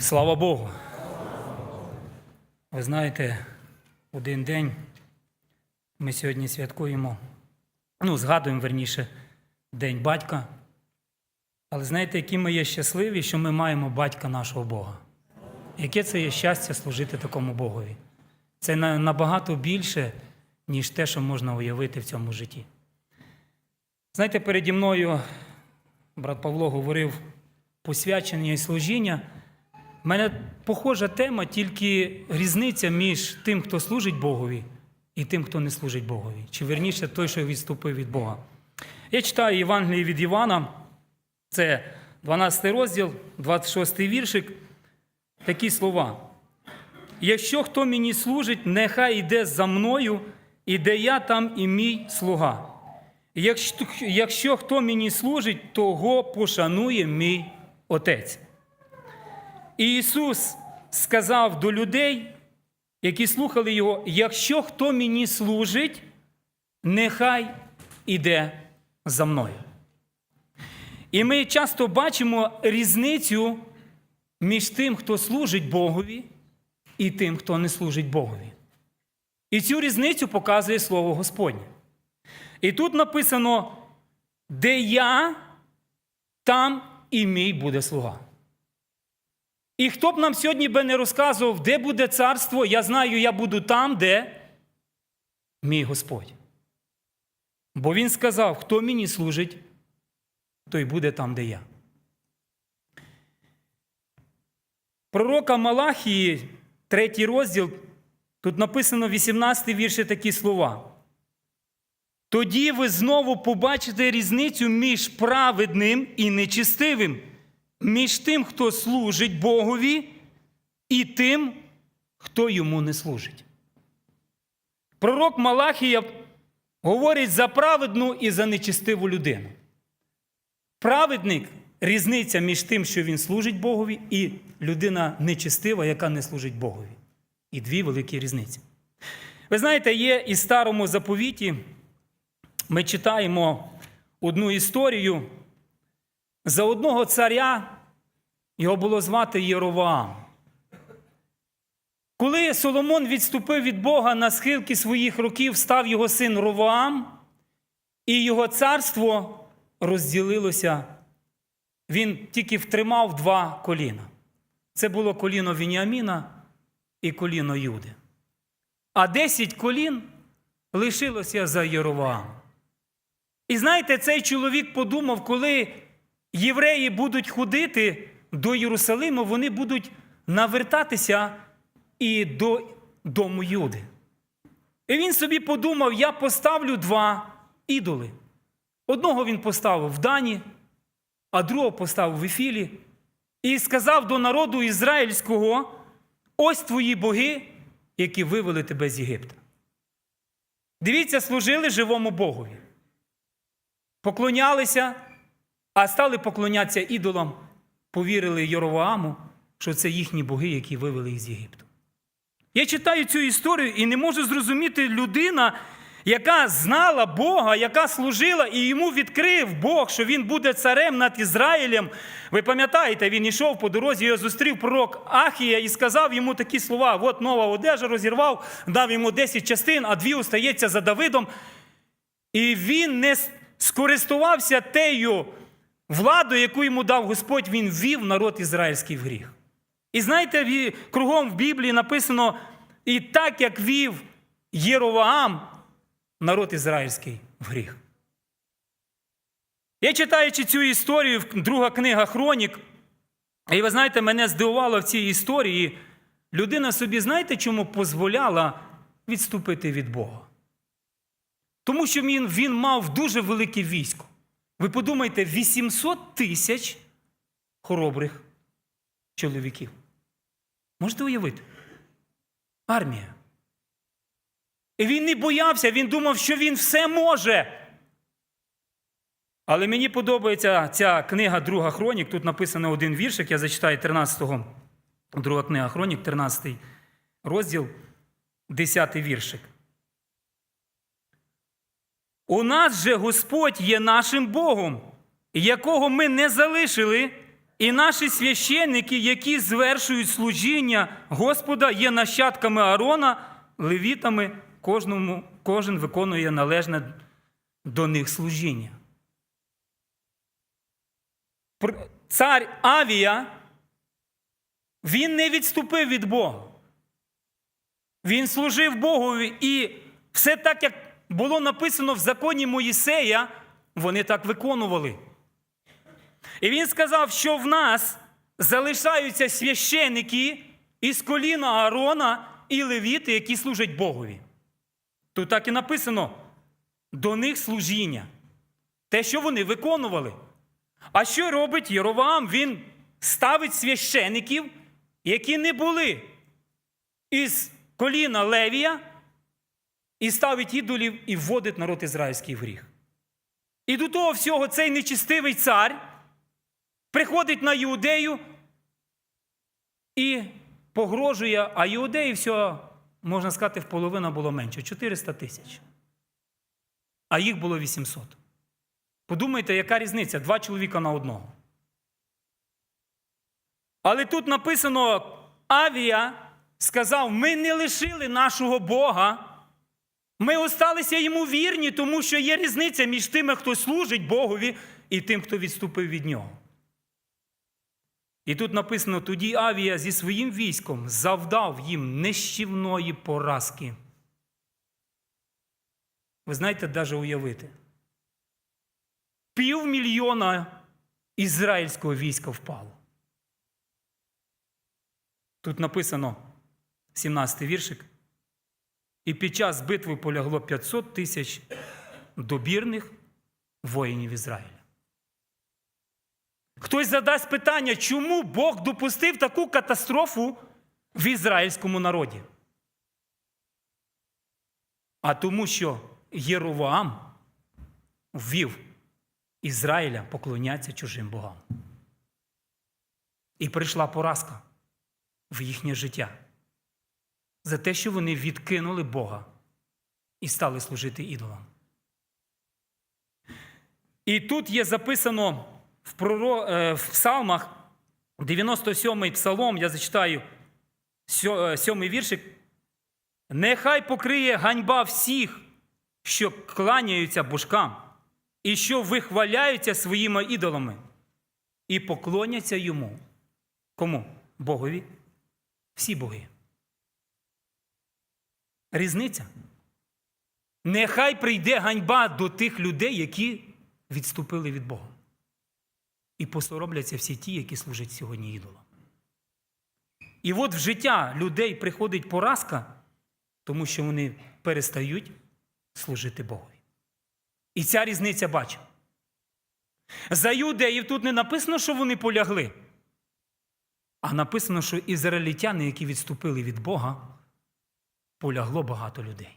Слава Богу. Ви знаєте, один день ми сьогодні святкуємо, ну, згадуємо верніше, День батька. Але знаєте, які ми є щасливі, що ми маємо батька нашого Бога. Яке це є щастя служити такому Богові? Це набагато більше, ніж те, що можна уявити в цьому житті. Знаєте, переді мною брат Павло говорив посвячення і служіння. У мене похожа тема, тільки різниця між тим, хто служить Богові, і тим, хто не служить Богові. Чи верніше той, що відступив від Бога. Я читаю Євангеліє від Івана, це 12 розділ, 26 віршик. Такі слова. Якщо хто мені служить, нехай йде за мною, і де я, там і мій слуга. Якщо, якщо хто мені служить, того пошанує мій Отець. І Ісус сказав до людей, які слухали Його: якщо хто мені служить, нехай іде за мною. І ми часто бачимо різницю між тим, хто служить Богові, і тим, хто не служить Богові. І цю різницю показує Слово Господнє. І тут написано: де я, там і мій буде слуга. І хто б нам сьогодні би не розказував, де буде царство, я знаю, я буду там, де мій Господь. Бо Він сказав, хто мені служить, той буде там, де я. Пророка Малахії, третій розділ, тут написано 18 вірші такі слова. Тоді ви знову побачите різницю між праведним і нечистивим, між тим, хто служить Богові, і тим, хто йому не служить. Пророк Малахія говорить за праведну і за нечистиву людину. Праведник різниця між тим, що він служить Богові, і людина нечистива, яка не служить Богові. І дві великі різниці. Ви знаєте, є і в старому заповіті. Ми читаємо одну історію за одного царя, його було звати Єроваам. Коли Соломон відступив від Бога на схилки своїх років, став його син Ровоам, і його царство розділилося. Він тільки втримав два коліна. Це було коліно Вініаміна і коліно Юди. А десять колін лишилося за Єровоамом. І знаєте, цей чоловік подумав, коли євреї будуть ходити до Єрусалиму, вони будуть навертатися і до дому Юди. І він собі подумав: я поставлю два ідоли. Одного він поставив в Дані, а другого поставив в Ефілі. І сказав до народу ізраїльського: ось твої боги, які вивели тебе з Єгипта. Дивіться, служили живому Богові поклонялися, а стали поклонятися ідолам, повірили Єровоаму, що це їхні боги, які вивели їх з Єгипту. Я читаю цю історію і не можу зрозуміти людина, яка знала Бога, яка служила, і йому відкрив Бог, що він буде царем над Ізраїлем. Ви пам'ятаєте, він йшов по дорозі, його зустрів пророк Ахія і сказав йому такі слова: от нова одежа розірвав, дав йому 10 частин, а дві остається за Давидом. І він не скористувався тею владою, яку йому дав Господь, він ввів народ ізраїльський в гріх. І знаєте, кругом в Біблії написано: і так як вів Єровоам, народ ізраїльський в гріх. Я читаючи цю історію, друга книга Хронік, і ви знаєте, мене здивувало в цій історії, людина собі, знаєте, чому дозволяла відступити від Бога? Тому що він, він мав дуже велике військо. Ви подумайте, 800 тисяч хоробрих чоловіків. Можете уявити? Армія. І він не боявся, він думав, що він все може. Але мені подобається ця книга Друга Хронік. Тут написано один віршик, я зачитаю 13-го. Друга книга Хронік, 13 розділ, 10 віршик. У нас же Господь є нашим Богом, якого ми не залишили І наші священники, які звершують служіння Господа, є нащадками Аарона, левітами, кожному, кожен виконує належне до них служіння. Цар Авія, він не відступив від Бога. Він служив Богові, і все так, як було написано в законі Моїсея, вони так виконували. І він сказав, що в нас залишаються священики із коліна Аарона і левіти, які служать Богові. Тут так і написано: до них служіння. Те, що вони виконували. А що робить Єроваам? Він ставить священиків, які не були із коліна Левія, і ставить ідолів і вводить народ ізраїльський в гріх. І до того всього цей нечистивий цар приходить на Іудею і погрожує, а іудеїв всього, можна сказати, в половину було менше 400 тисяч. А їх було 800. Подумайте, яка різниця? Два чоловіка на одного. Але тут написано: Авія сказав: ми не лишили нашого Бога. Ми осталися йому вірні, тому що є різниця між тими, хто служить Богові, і тим, хто відступив від нього. І тут написано: тоді Авія зі своїм військом завдав їм нищівної поразки. Ви знаєте, навіть уявити. Півмільйона ізраїльського війська впало. Тут написано 17 віршик. І під час битви полягло 500 тисяч добірних воїнів Ізраїля. Хтось задасть питання, чому Бог допустив таку катастрофу в ізраїльському народі? А тому, що Єровоам ввів Ізраїля поклонятися чужим богам. І прийшла поразка в їхнє життя за те, що вони відкинули Бога і стали служити ідолам. І тут є записано в, проро... е, в псалмах 97-й псалом, я зачитаю 7-й віршик. Нехай покриє ганьба всіх, що кланяються божкам, і що вихваляються своїми ідолами, і поклоняться йому. Кому? Богові? Всі боги. Різниця. Нехай прийде ганьба до тих людей, які відступили від Бога. І посоробляться всі ті, які служать сьогодні ідолам. І от в життя людей приходить поразка, тому що вони перестають служити Богові. І ця різниця бачу. За юдеїв тут не написано, що вони полягли, а написано, що ізраїльтяни, які відступили від Бога, полягло багато людей.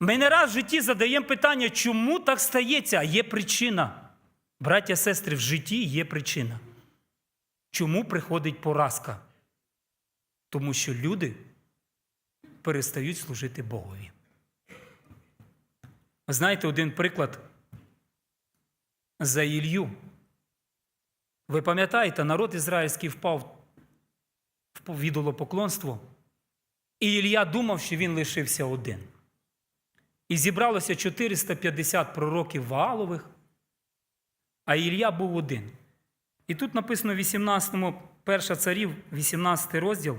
Ми не раз в житті задаємо питання, чому так стається? А Є причина. Браття, сестри, в житті є причина. Чому приходить поразка? Тому що люди перестають служити Богові. Знаєте один приклад за Ілью. Ви пам'ятаєте, народ ізраїльський впав в ідолопоклонство, і Ілля думав, що він лишився один. І зібралося 450 пророків Ваалових, а Ілля був один. І тут написано в 18 перша царів, 18 розділ,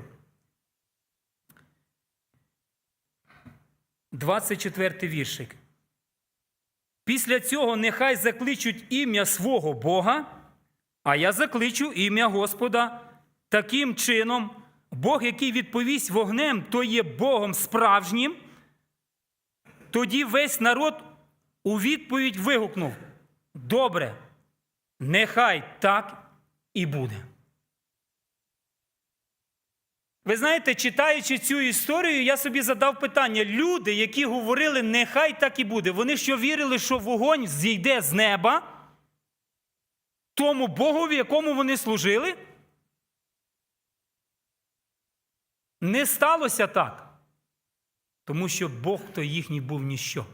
24 віршик. Після цього нехай закличуть ім'я свого Бога, а я закличу ім'я Господа. Таким чином, Бог, який відповість вогнем, то є Богом справжнім. Тоді весь народ у відповідь вигукнув: Добре, нехай так і буде. Ви знаєте, читаючи цю історію, я собі задав питання: люди, які говорили, нехай так і буде, вони що вірили, що вогонь зійде з неба, тому Богові, якому вони служили? Не сталося так. Тому що Бог то їхній був ніщо.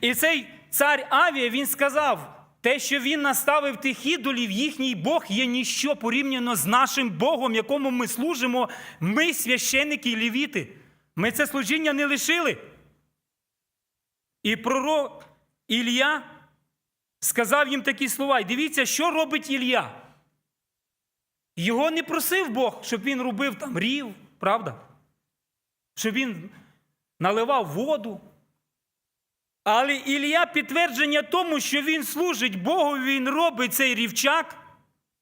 І цей цар Авія він сказав: те, що він наставив тих ідолів, їхній Бог є ніщо порівняно з нашим Богом, якому ми служимо. Ми священники і лівіти. Ми це служіння не лишили. І пророк Ілля сказав їм такі слова. І дивіться, що робить Ілля. Його не просив Бог, щоб він робив там рів, правда? Щоб він наливав воду. Але Ілля підтвердження тому, що він служить Богу, він робить цей рівчак,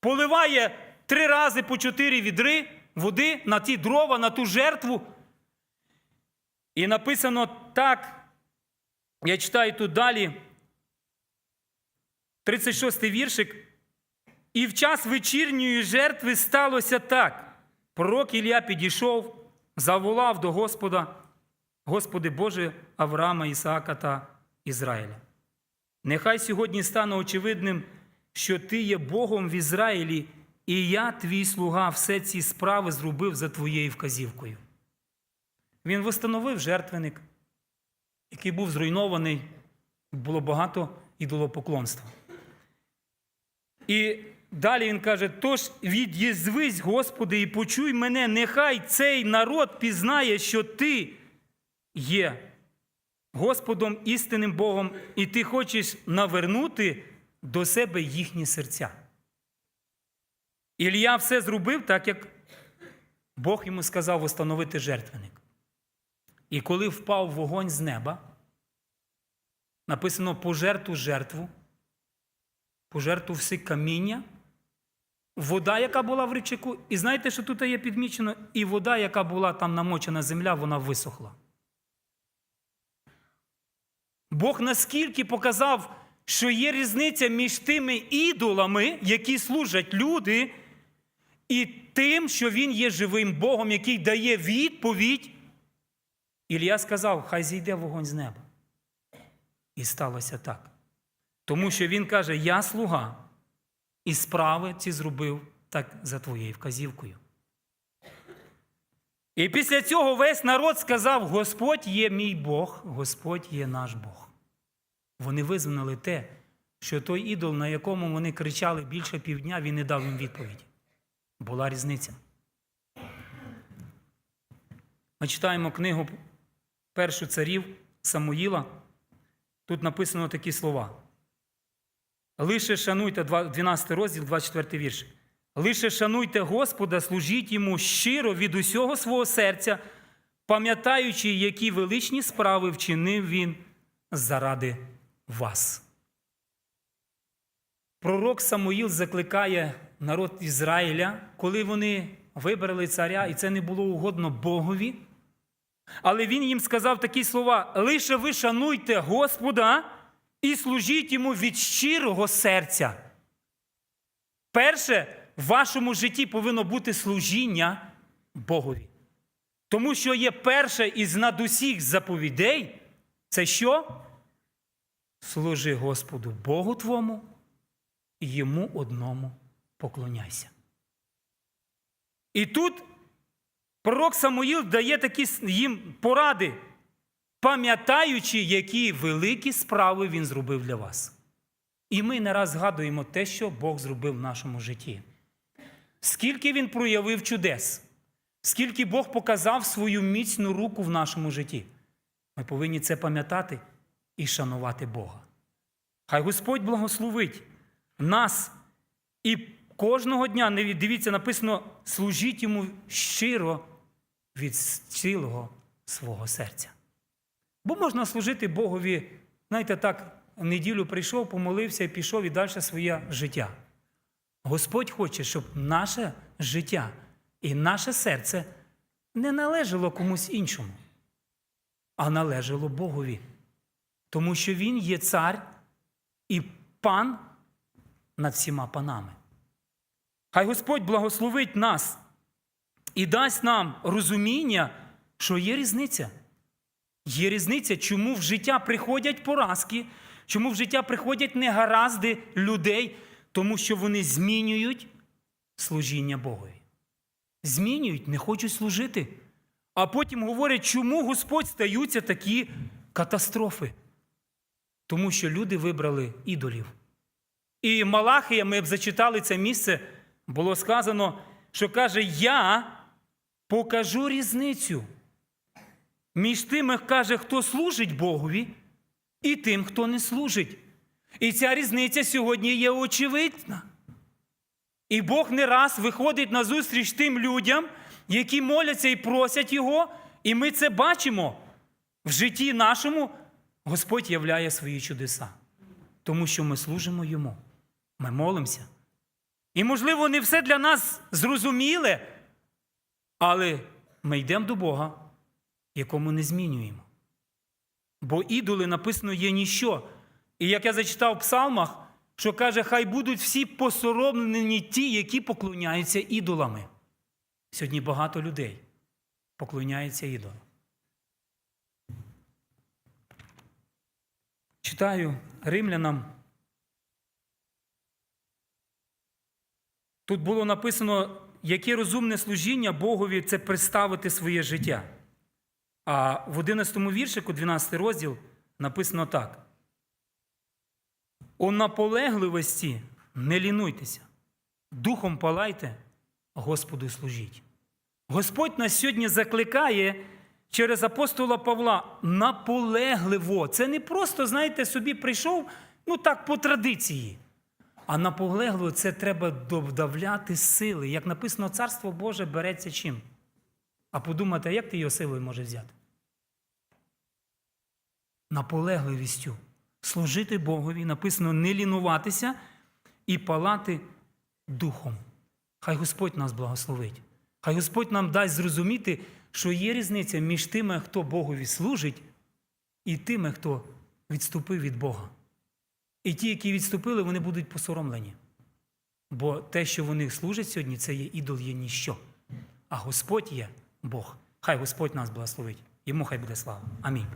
поливає три рази по чотири відри води на ті дрова, на ту жертву. І написано так, я читаю тут далі, 36-й віршик. І в час вечірньої жертви сталося так. Пророк Ілля підійшов, заволав до Господа, Господи Боже Авраама, Ісаака та Ізраїля. Нехай сьогодні стане очевидним, що Ти є Богом в Ізраїлі, і я, твій слуга, все ці справи зробив за твоєю вказівкою. Він встановив жертвеник, який був зруйнований, було багато ідолопоклонства. І далі він каже: тож від'єзвись, Господи, і почуй мене, нехай цей народ пізнає, що Ти є Господом істинним Богом, і ти хочеш навернути до себе їхні серця. Ілля все зробив так, як Бог йому сказав встановити жертвеник. І коли впав вогонь з неба, написано пожертву жертву, пожертву всі каміння, вода, яка була в річку, і знаєте, що тут є підмічено, і вода, яка була там намочена земля, вона висохла. Бог наскільки показав, що є різниця між тими ідолами, які служать люди, і тим, що він є живим Богом, який дає відповідь. Ілля сказав, хай зійде вогонь з неба. І сталося так. Тому що він каже: Я слуга, і справи ці зробив так за твоєю вказівкою. І після цього весь народ сказав: Господь є мій Бог, Господь є наш Бог. Вони визнали те, що той ідол, на якому вони кричали більше півдня, він не дав їм відповіді. Була різниця. Ми читаємо книгу першу царів Самуїла. Тут написано такі слова. Лише шануйте 12 розділ, 24 вірш. Лише шануйте Господа, служіть йому щиро від усього свого серця, пам'ятаючи, які величні справи вчинив він заради вас. Пророк Самуїл закликає народ Ізраїля, коли вони вибрали царя, і це не було угодно Богові. Але він їм сказав такі слова: лише ви шануйте Господа і служіть йому від щирого серця. Перше, в вашому житті повинно бути служіння Богові. Тому що є перше із над усіх заповідей це що? Служи Господу Богу Твому і йому одному поклоняйся. І тут пророк Самуїл дає такі їм поради, пам'ятаючи, які великі справи він зробив для вас. І ми не раз згадуємо те, що Бог зробив в нашому житті. Скільки він проявив чудес, скільки Бог показав свою міцну руку в нашому житті. Ми повинні це пам'ятати і шанувати Бога. Хай Господь благословить нас і кожного дня, дивіться, написано, служіть йому щиро від цілого свого серця. Бо можна служити Богові, знаєте, так, неділю прийшов, помолився і пішов і далі своє життя. Господь хоче, щоб наше життя і наше серце не належало комусь іншому, а належало Богові. Тому що Він є цар і пан над всіма панами. Хай Господь благословить нас і дасть нам розуміння, що є різниця. Є різниця, чому в життя приходять поразки, чому в життя приходять негаразди людей, тому що вони змінюють служіння Богові. Змінюють, не хочуть служити. А потім говорять, чому Господь стаються такі катастрофи. Тому що люди вибрали ідолів. І Малахія, ми б зачитали це місце, було сказано, що каже: Я покажу різницю між тими, каже, хто служить Богові, і тим, хто не служить. І ця різниця сьогодні є очевидна. І Бог не раз виходить на зустріч тим людям, які моляться і просять Його, і ми це бачимо в житті нашому. Господь являє свої чудеса, тому що ми служимо Йому, ми молимося. І, можливо, не все для нас зрозуміле, але ми йдемо до Бога, якому не змінюємо. Бо ідоли написано є ніщо. І як я зачитав в псалмах, що каже, хай будуть всі посоромлені ті, які поклоняються ідолами. Сьогодні багато людей поклоняються ідолам. Читаю римлянам. Тут було написано, яке розумне служіння Богові це представити своє життя. А в 11 віршику, 12 розділ, написано так. У наполегливості не лінуйтеся, духом палайте, Господу служіть. Господь нас сьогодні закликає через апостола Павла наполегливо. Це не просто, знаєте, собі прийшов, ну так, по традиції. А наполегливо це треба додавляти сили. Як написано, Царство Боже береться чим? А подумати, як ти його силою можеш взяти? Наполегливістю. Служити Богові, написано не лінуватися і палати духом. Хай Господь нас благословить. Хай Господь нам дасть зрозуміти, що є різниця між тими, хто Богові служить, і тими, хто відступив від Бога. І ті, які відступили, вони будуть посоромлені. Бо те, що вони служать сьогодні, це є ідол, є ніщо. А Господь є Бог. Хай Господь нас благословить. Йому хай буде слава. Амінь.